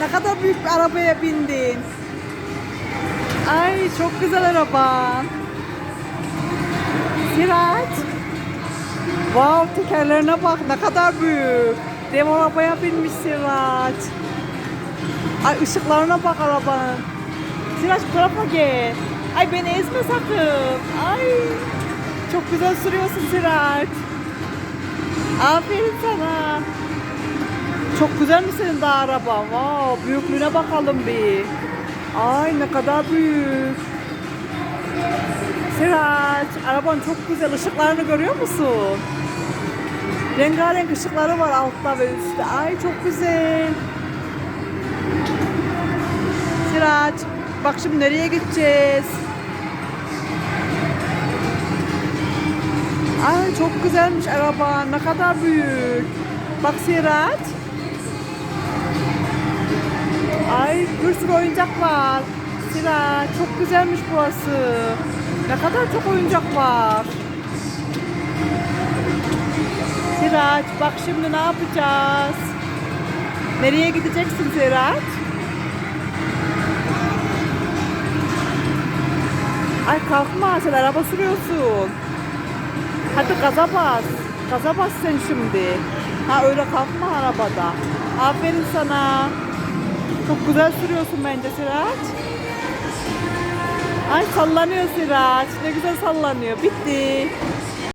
ne kadar büyük bir arabaya bindin. Ay çok güzel araban. Siraç. Wow tekerlerine bak ne kadar büyük. Dev arabaya binmiş Siraç. Ay ışıklarına bak arabanın. Siraç bu tarafa gel. Ay beni ezme sakın. Ay çok güzel sürüyorsun Siraç. Aferin sana. Çok güzel mi senin de araba? Wow, büyüklüğüne bakalım bir. Ay ne kadar büyük. Siraç, araban çok güzel. Işıklarını görüyor musun? Rengarenk ışıkları var altta ve üstte. Ay çok güzel. Siraç, bak şimdi nereye gideceğiz? Ay çok güzelmiş araba. Ne kadar büyük. Bak Siraç. Ay bir sürü oyuncak var. Siraç çok güzelmiş burası. Ne kadar çok oyuncak var. Siraç bak şimdi ne yapacağız? Nereye gideceksin Siraç? Ay kalkma sen araba sürüyorsun. Hadi gaza bas. Gaza bas sen şimdi. Ha öyle kalkma arabada. Aferin sana. Çok güzel sürüyorsun bence Siraç. Ay sallanıyor Siraç. Ne güzel sallanıyor. Bitti.